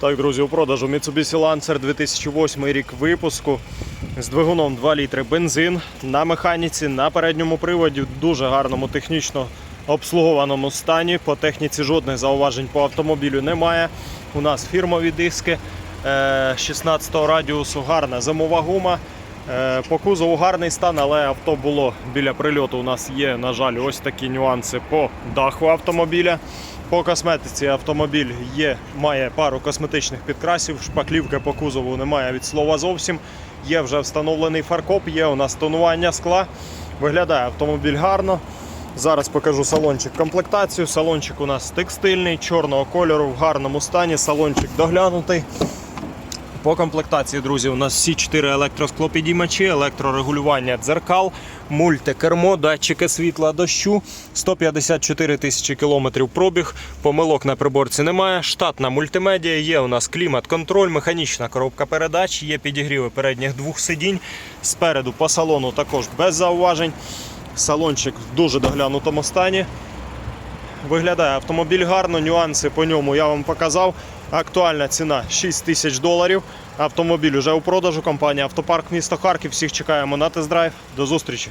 Так, друзі, у продажу Mitsubishi Lancer 2008 рік випуску з двигуном 2 літри бензин на механіці, на передньому приводі, в дуже гарному технічно обслугованому стані. По техніці жодних зауважень по автомобілю немає. У нас фірмові диски е, 16 радіусу, гарна зимова гума. Е, По кузову гарний стан, але авто було біля прильоту. У нас є, на жаль, ось такі нюанси по даху автомобіля. По косметиці автомобіль є, має пару косметичних підкрасів, шпаклівки по кузову немає від слова зовсім. Є вже встановлений фаркоп, є у нас тонування скла. Виглядає автомобіль гарно. Зараз покажу салончик комплектацію. Салончик у нас текстильний, чорного кольору, в гарному стані. Салончик доглянутий. По комплектації, друзі, у нас всі 4 електросклопідіймачі, електрорегулювання дзеркал, мультикермо, датчики світла дощу, 154 тисячі кілометрів пробіг, помилок на приборці немає, штатна мультимедіа, є у нас клімат-контроль, механічна коробка передач, є підігріви передніх двох сидінь. Спереду по салону також без зауважень. Салончик в дуже доглянутому стані. Виглядає автомобіль гарно, нюанси по ньому я вам показав. Актуальна ціна 6 тисяч доларів. Автомобіль уже у продажу. Компанія Автопарк міста Харків. Всіх чекаємо на тест-драйв. До зустрічі!